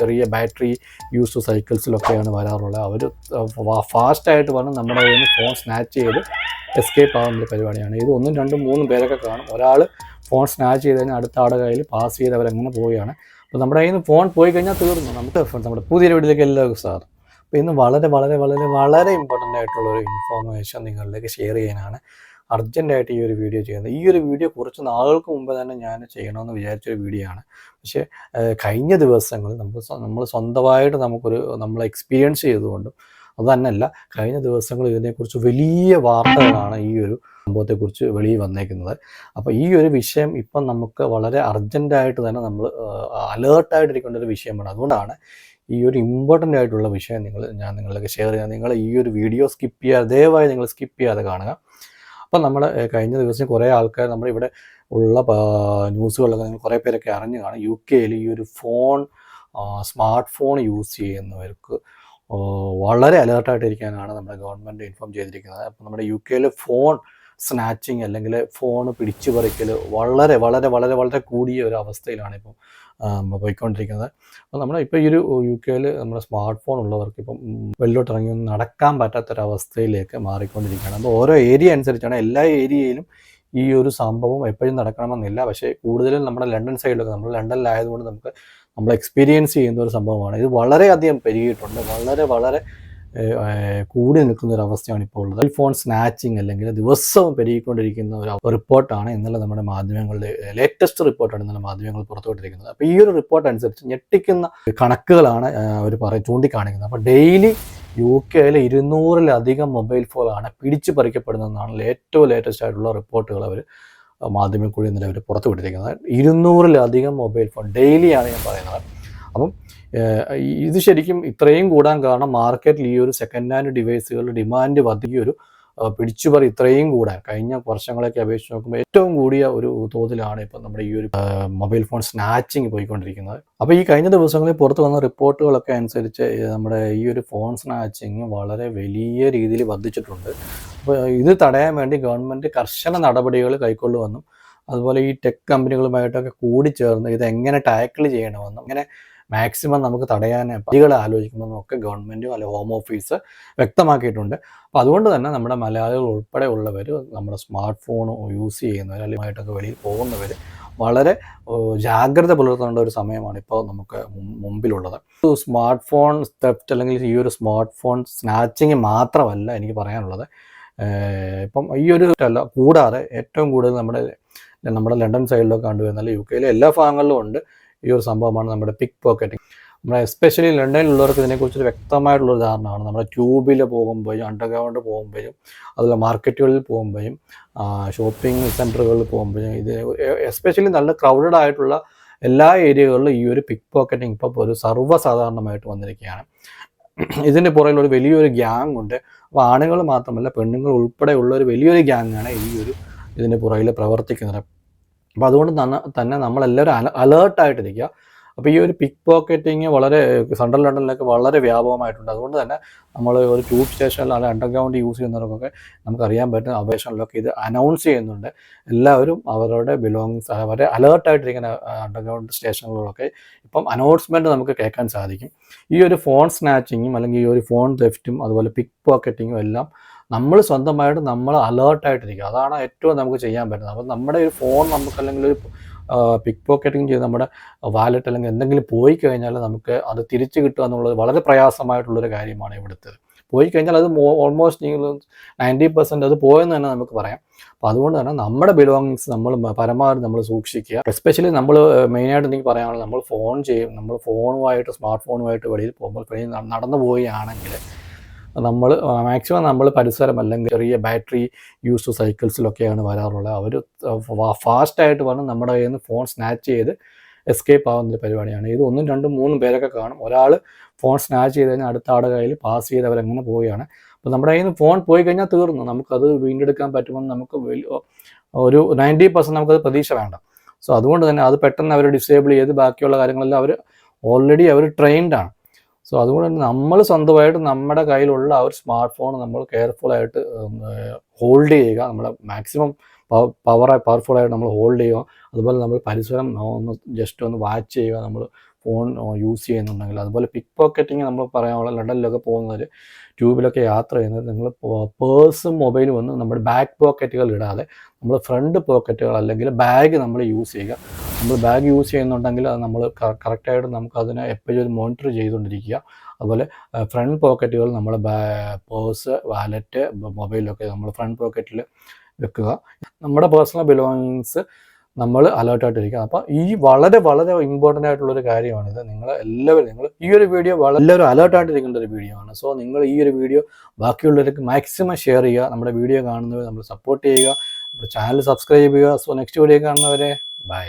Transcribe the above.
ചെറിയ battery used സൈക്കിൾസിലൊക്കെയാണ് വരാറുള്ളത്. അവർ ഫാസ്റ്റായിട്ട് വന്ന് നമ്മുടെ കയ്യിൽ നിന്ന് ഫോൺ സ്നാച്ച് ചെയ്ത് എസ്കേപ്പ് ആകുന്ന ഒരു പരിപാടിയാണ്. ഇത് ഒന്നും രണ്ടും മൂന്നും പേരൊക്കെ കാണും. ഒരാൾ ഫോൺ സ്നാച്ച് ചെയ്ത് കഴിഞ്ഞാൽ അടുത്ത ആളുടെ കയ്യിൽ പാസ് ചെയ്ത് അവരങ്ങനെ പോവുകയാണ്. അപ്പോൾ നമ്മുടെ കയ്യിൽ നിന്ന് ഫോൺ പോയി കഴിഞ്ഞാൽ തീർന്നു. നമുക്ക് നമ്മുടെ പുതിയ വീട്ടിലേക്ക് എല്ലാവർക്കും സാർ അപ്പോൾ ഇന്ന് വളരെ വളരെ വളരെ വളരെ ഇമ്പോർട്ടന്റ് ആയിട്ടുള്ള ഒരു ഇൻഫോർമേഷൻ നിങ്ങളിലേക്ക് ഷെയർ ചെയ്യാനാണ്. അർജന്റായിട്ട് ഈ ഒരു വീഡിയോ ചെയ്യുന്നത്. ഈ ഒരു വീഡിയോ കുറച്ച് നാളുകൾക്ക് മുമ്പ് തന്നെ ഞാൻ ചെയ്യണമെന്ന് വിചാരിച്ചൊരു വീഡിയോ ആണ്. പക്ഷേ കഴിഞ്ഞ ദിവസങ്ങളിൽ നമുക്ക് നമ്മൾ സ്വന്തമായിട്ട് നമുക്കൊരു നമ്മൾ എക്സ്പീരിയൻസ് ചെയ്തുകൊണ്ടും അതുതന്നെയല്ല കഴിഞ്ഞ ദിവസങ്ങളിൽ ഇതിനെക്കുറിച്ച് വലിയ വാർത്തകളാണ് ഈ ഒരു സംഭവത്തെക്കുറിച്ച് വെളിയിൽ വന്നേക്കുന്നത്. അപ്പോൾ ഈ ഒരു വിഷയം ഇപ്പം നമുക്ക് വളരെ അർജന്റായിട്ട് തന്നെ നമ്മൾ അലേർട്ടായിട്ടിരിക്കേണ്ട ഒരു വിഷയമാണ്. അതുകൊണ്ടാണ് ഈ ഒരു ഇമ്പോർട്ടന്റ് ആയിട്ടുള്ള വിഷയം നിങ്ങൾ ഞാൻ നിങ്ങളിലേക്ക് ഷെയർ ചെയ്യാം നിങ്ങൾ ഈ ഒരു വീഡിയോ സ്കിപ്പ് ചെയ്യാതെ ദയവായി നിങ്ങൾ സ്കിപ്പ് ചെയ്യാതെ കാണുക. അപ്പം നമ്മൾ കഴിഞ്ഞ ദിവസം കുറേ ആൾക്കാർ നമ്മുടെ ഇവിടെ ഉള്ള ന്യൂസുകളൊക്കെ നിങ്ങൾ കുറേ പേരൊക്കെ അറിഞ്ഞു കാണും. യു കെയിൽ ഈ ഒരു ഫോൺ സ്മാർട്ട് ഫോൺ യൂസ് ചെയ്യുന്നവർക്ക് വളരെ അലേർട്ടായിട്ടിരിക്കാനാണ് നമ്മുടെ ഗവൺമെന്റ് ഇൻഫോം ചെയ്തിരിക്കുന്നത്. അപ്പം നമ്മുടെ യു കെയിൽ ഫോൺ സ്നാച്ചിങ് അല്ലെങ്കിൽ ഫോൺ പിടിച്ചു പറിക്കൽ വളരെ വളരെ വളരെ വളരെ കൂടിയ ഒരു അവസ്ഥയിലാണ് ഇപ്പം പോയിക്കൊണ്ടിരിക്കുന്നത്. അപ്പോൾ നമ്മുടെ ഇപ്പോൾ ഈ ഒരു യു കെയിൽ നമ്മുടെ സ്മാർട്ട് ഫോൺ ഉള്ളവർക്ക് ഇപ്പം വെള്ളോട്ട് ഇറങ്ങി നടക്കാൻ പറ്റാത്തൊരവസ്ഥയിലേക്ക് മാറിക്കൊണ്ടിരിക്കുകയാണ്. അപ്പോൾ ഓരോ ഏരിയ അനുസരിച്ചാണ് എല്ലാ ഏരിയയിലും ഈ ഒരു സംഭവം എപ്പോഴും നടക്കണമെന്നില്ല. പക്ഷേ കൂടുതലും നമ്മുടെ ലണ്ടൻ സൈഡിലൊക്കെ നമ്മൾ ലണ്ടനിലായതുകൊണ്ട് നമുക്ക് നമ്മൾ എക്സ്പീരിയൻസ് ചെയ്യുന്ന ഒരു സംഭവമാണ്. ഇത് വളരെയധികം പെരുകിയിട്ടുണ്ട്. വളരെ വളരെ കൂടി നിൽക്കുന്ന ഒരു അവസ്ഥയാണ് ഇപ്പോൾ ഉള്ളത്. ഫോൺ സ്നാച്ചിങ് അല്ലെങ്കിൽ ദിവസവും പെരുകിക്കൊണ്ടിരിക്കുന്ന ഒരു റിപ്പോർട്ടാണ് ഇന്നലെ നമ്മുടെ മാധ്യമങ്ങളുടെ ലേറ്റസ്റ്റ് റിപ്പോർട്ടാണ് ഇന്നലെ മാധ്യമങ്ങൾ പുറത്തുവിട്ടിരിക്കുന്നത്. അപ്പോൾ ഈ ഒരു റിപ്പോർട്ട് അനുസരിച്ച് ഞെട്ടിക്കുന്ന കണക്കുകളാണ് അവർ പറയും ചൂണ്ടിക്കാണിക്കുന്നത്. അപ്പോൾ ഡെയിലി യു കെയിൽ ഇരുന്നൂറിലധികം മൊബൈൽ ഫോണാണ് പിടിച്ചു പറിക്കപ്പെടുന്നതെന്നാണ് ഏറ്റവും ലേറ്റസ്റ്റ് ആയിട്ടുള്ള റിപ്പോർട്ടുകൾ അവർ മാധ്യമക്കുഴി ഇന്നലെ അവർ പുറത്തുവിട്ടിരിക്കുന്നത്. ഇരുന്നൂറിലധികം മൊബൈൽ ഫോൺ ഡെയിലിയാണ് ഞാൻ പറയുന്നത്. അപ്പം ഇത് ശരിക്കും ഇത്രയും കൂടാൻ കാരണം മാർക്കറ്റിൽ ഈ ഒരു സെക്കൻഡ് ഹാൻഡ് ഡിവൈസുകളുടെ ഡിമാൻഡ് വർദ്ധിക്കുക ഒരു ഏഹ്, പിടിച്ചുപറി ഇത്രയും കൂടാൻ. കഴിഞ്ഞ വർഷങ്ങളൊക്കെ അപേക്ഷിച്ച് നോക്കുമ്പോൾ ഏറ്റവും കൂടിയ ഒരു തോതിലാണ് ഇപ്പം നമ്മുടെ ഈ ഒരു മൊബൈൽ ഫോൺ സ്നാച്ചിങ് പോയിക്കൊണ്ടിരിക്കുന്നത്. അപ്പോൾ ഈ കഴിഞ്ഞ ദിവസങ്ങളിൽ പുറത്തു വന്ന റിപ്പോർട്ടുകളൊക്കെ അനുസരിച്ച് നമ്മുടെ ഈ ഒരു ഫോൺ സ്നാച്ചിങ് വളരെ വലിയ രീതിയിൽ വർദ്ധിച്ചിട്ടുണ്ട് അപ്പോൾ ഇത് തടയാൻ വേണ്ടി ഗവൺമെന്റ് കർശന നടപടികൾ കൈക്കൊള്ളുമെന്നും അതുപോലെ ഈ ടെക് കമ്പനികളുമായിട്ടൊക്കെ കൂടിച്ചേർന്ന് ഇത് എങ്ങനെ ടാക്കിൾ ചെയ്യണമെന്നും ഇങ്ങനെ മാക്സിമം നമുക്ക് തടയാൻ പദ്ധതികൾ ആലോചിക്കുമെന്നും ഒക്കെ ഗവൺമെന്റും അല്ലെങ്കിൽ ഹോം ഓഫീസ് വ്യക്തമാക്കിയിട്ടുണ്ട്. അപ്പോൾ അതുകൊണ്ട് തന്നെ നമ്മുടെ മലയാളികൾ ഉൾപ്പെടെ ഉള്ളവർ നമ്മുടെ സ്മാർട്ട് ഫോൺ യൂസ് ചെയ്യുന്നവർ അല്ലെങ്കിൽ വെളിയിൽ പോകുന്നവർ വളരെ ജാഗ്രത പുലർത്തേണ്ട ഒരു സമയമാണ് ഇപ്പോൾ നമുക്ക് മുമ്പിലുള്ളത്. സ്മാർട്ട് ഫോൺ തെഫ്റ്റ് അല്ലെങ്കിൽ ഈ ഒരു സ്മാർട്ട് ഫോൺ സ്നാച്ചിങ് മാത്രമല്ല എനിക്ക് പറയാനുള്ളത്. ഇപ്പം ഈ ഒരു അല്ല കൂടാതെ ഏറ്റവും കൂടുതൽ നമ്മുടെ നമ്മുടെ ലണ്ടൻ സൈഡിലൊക്കെ കണ്ടുവരുന്ന അല്ലെങ്കിൽ യു കെയിലെ എല്ലാ ഭാഗങ്ങളിലും ഉണ്ട്. ഈ ഒരു സംഭവമാണ് നമ്മുടെ പിക്ക് പോക്കറ്റിംഗ് നമ്മുടെ എസ്പെഷ്യലി ലണ്ടനിലുള്ളവർക്ക് ഇതിനെക്കുറിച്ചൊരു വ്യക്തമായിട്ടുള്ള ഒരു ധാരണയാണ്. നമ്മുടെ ട്യൂബിൽ പോകുമ്പോഴും അണ്ടർഗ്രൗണ്ട് പോകുമ്പോഴും അതുപോലെ മാർക്കറ്റുകളിൽ പോകുമ്പോഴും ഷോപ്പിംഗ് സെന്ററുകളിൽ പോകുമ്പോഴും ഇത് എസ്പെഷ്യലി നല്ല ക്രൗഡഡ് ആയിട്ടുള്ള എല്ലാ ഏരിയകളിലും ഈ ഒരു പിക്ക് പോക്കറ്റിംഗ് ഇപ്പോൾ ഒരു സർവസാധാരണമായിട്ട് വന്നിരിക്കുകയാണ്. ഇതിന്റെ പുറകിൽ ഒരു വലിയൊരു ഗ്യാങ് ഉണ്ട്. അപ്പോൾ ആണുങ്ങൾ മാത്രമല്ല പെണ്ണുങ്ങൾ ഉൾപ്പെടെയുള്ള ഒരു വലിയൊരു ഗ്യാങ്ങാണ് ഈ ഒരു ഇതിന്റെ പുറകിൽ പ്രവർത്തിക്കുന്നത്. അപ്പോൾ അതുകൊണ്ട് തന്നെ തന്നെ നമ്മളെല്ലാവരും അല അലേർട്ടായിട്ടിരിക്കുക. അപ്പോൾ ഈ ഒരു പിക്ക് പോക്കറ്റിങ് വളരെ സെൻട്രൽ ലണ്ടനിലൊക്കെ വളരെ വ്യാപകമായിട്ടുണ്ട്. അതുകൊണ്ട് തന്നെ നമ്മൾ ഒരു ട്യൂബ് സ്റ്റേഷനിൽ അല്ലെങ്കിൽ അണ്ടർഗ്രൗണ്ട് യൂസ് ചെയ്യുന്നവർക്കൊക്കെ നമുക്കറിയാൻ പറ്റും അപേക്ഷകളിലൊക്കെ ഇത് അനൗൺസ് ചെയ്യുന്നുണ്ട്. എല്ലാവരും അവരുടെ ബിലോങ്സ് അവരെ അലേർട്ടായിട്ടിരിക്കുന്ന അണ്ടർഗ്രൗണ്ട് സ്റ്റേഷനുകളിലൊക്കെ ഇപ്പം അനൗൺസ്മെന്റ് നമുക്ക് കേൾക്കാൻ സാധിക്കും. ഈ ഒരു ഫോൺ സ്നാച്ചിങ്ങും അല്ലെങ്കിൽ ഈ ഒരു ഫോൺ തെഫ്റ്റും അതുപോലെ പിക്ക് പോക്കറ്റിങ്ങും എല്ലാം നമ്മൾ സ്വന്തമായിട്ട് നമ്മൾ അലേർട്ടായിട്ടിരിക്കുക അതാണ് ഏറ്റവും നമുക്ക് ചെയ്യാൻ പറ്റുന്നത്. അപ്പോൾ നമ്മുടെ ഒരു ഫോൺ നമുക്ക് അല്ലെങ്കിൽ ഒരു പിക്ക് പോക്കറ്റിങ് ചെയ്ത് നമ്മുടെ വാലറ്റ് അല്ലെങ്കിൽ എന്തെങ്കിലും പോയി കഴിഞ്ഞാൽ നമുക്ക് അത് തിരിച്ചു കിട്ടുക എന്നുള്ളത് വളരെ പ്രയാസമായിട്ടുള്ളൊരു കാര്യമാണ് ഇവിടുത്തെ. പോയി കഴിഞ്ഞാൽ അത് ഓൾമോസ്റ്റ് നിങ്ങൾ നയന്റി പെർസെന്റ് അത് പോയെന്ന് തന്നെ നമുക്ക് പറയാം. അപ്പോൾ അതുകൊണ്ട് തന്നെ നമ്മുടെ ബിലോങ്ങിങ്സ് നമ്മൾ പരമാവധി നമ്മൾ സൂക്ഷിക്കുക. എസ്പെഷ്യലി നമ്മൾ മെയിനായിട്ട് എനിക്ക് പറയാനുള്ളത് നമ്മൾ ഫോൺ ചെയ്യും. നമ്മൾ ഫോണുമായിട്ട് സ്മാർട്ട് ഫോണുമായിട്ട് വെളിയിൽ പോകുമ്പോൾ നടന്നു പോവുകയാണെങ്കിൽ നമ്മൾ മാക്സിമം നമ്മൾ പരിസരം അല്ലെങ്കിൽ ചെറിയ ബാറ്ററി യൂസ്ഡ് സൈക്കിൾസിലൊക്കെയാണ് വരാറുള്ളത്. അവർ ഫാസ്റ്റായിട്ട് വന്ന് നമ്മുടെ കയ്യിൽ നിന്ന് ഫോൺ സ്നാച്ച് ചെയ്ത് എസ്കേപ്പ് ആവുന്ന ഒരു പരിപാടിയാണ്. ഇത് ഒന്നും രണ്ടും മൂന്നും പേരൊക്കെ കാണും. ഒരാൾ ഫോൺ സ്നാച്ച് ചെയ്ത് കഴിഞ്ഞാൽ അടുത്ത ആളുടെ കയ്യിൽ പാസ് ചെയ്ത് അവരങ്ങനെ പോവുകയാണ്. അപ്പോൾ നമ്മുടെ കയ്യിൽ നിന്ന് ഫോൺ പോയി കഴിഞ്ഞാൽ തീർന്നു. നമുക്കത് വീണ്ടെടുക്കാൻ പറ്റുമെന്ന് നമുക്ക് ഒരു നയന്റി പെർസെന്റ് നമുക്കത് പ്രതീക്ഷ വേണ്ട. സോ അതുകൊണ്ട് തന്നെ അത് പെട്ടെന്ന് അവർ ഡിസേബിൾ ചെയ്ത് ബാക്കിയുള്ള കാര്യങ്ങളെല്ലാം അവർ ഓൾറെഡി അവർ ട്രെയിൻഡാണ് സോ അതുകൊണ്ട് തന്നെ നമ്മൾ സ്വന്തമായിട്ട് നമ്മുടെ കയ്യിലുള്ള ആ ഒരു സ്മാർട്ട് ഫോൺ നമ്മൾ ആയിട്ട് ഹോൾഡ് ചെയ്യുക. നമ്മൾ മാക്സിമം പവർ പവർഫുൾ ആയിട്ട് നമ്മൾ ഹോൾഡ് ചെയ്യുക. അതുപോലെ നമ്മൾ പരിസരം ഒന്ന് ജസ്റ്റ് ഒന്ന് വാച്ച് ചെയ്യുക. നമ്മൾ ഫോൺ യൂസ് ചെയ്യുന്നുണ്ടെങ്കിൽ അതുപോലെ പിക്ക് പോക്കറ്റിങ് നമ്മൾ പറയാനുള്ള ലണ്ടനിലൊക്കെ പോകുന്നവർ ട്യൂബിലൊക്കെ യാത്ര ചെയ്യുന്നത് നിങ്ങൾ പേഴ്സും മൊബൈലും ഒന്നും നമ്മുടെ ബാക്ക് പോക്കറ്റുകൾ ഇടാതെ നമ്മൾ ഫ്രണ്ട് പോക്കറ്റുകൾ അല്ലെങ്കിൽ ബാഗ് നമ്മൾ യൂസ് ചെയ്യുക. നമ്മൾ ബാഗ് യൂസ് ചെയ്യുന്നുണ്ടെങ്കിൽ അത് നമ്മൾ കറക്റ്റായിട്ട് നമുക്ക് അതിനെ എപ്പോഴും ഒരു മോണിറ്റർ ചെയ്തുകൊണ്ടിരിക്കുക. അതുപോലെ ഫ്രണ്ട് പോക്കറ്റുകൾ നമ്മൾ പേഴ്സ് വാലറ്റ് മൊബൈലൊക്കെ നമ്മൾ ഫ്രണ്ട് പോക്കറ്റിൽ വെക്കുക. നമ്മുടെ പേഴ്സണൽ ബിലോങ്ങിങ്സ് നമ്മൾ അലേർട്ടായിട്ടിരിക്കുക അപ്പോൾ ഈ വളരെ വളരെ ഇമ്പോർട്ടന്റ് ആയിട്ടുള്ളൊരു കാര്യമാണിത്. നിങ്ങൾ എല്ലാവരും നിങ്ങൾ ഈ ഒരു വീഡിയോ വളരെ എല്ലാവരും അലേർട്ടായിട്ടിരിക്കേണ്ട ഒരു വീഡിയോ ആണ്. സോ നിങ്ങൾ ഈ ഒരു വീഡിയോ ബാക്കിയുള്ളവർക്ക് മാക്സിമം ഷെയർ ചെയ്യുക. നമ്മുടെ വീഡിയോ കാണുന്നവർ നമ്മൾ സപ്പോർട്ട് ചെയ്യുക. ചാനൽ സബ്സ്ക്രൈബ് ചെയ്യുക. സോ നെക്സ്റ്റ് വീഡിയോ കാണുന്നവരെ ബൈ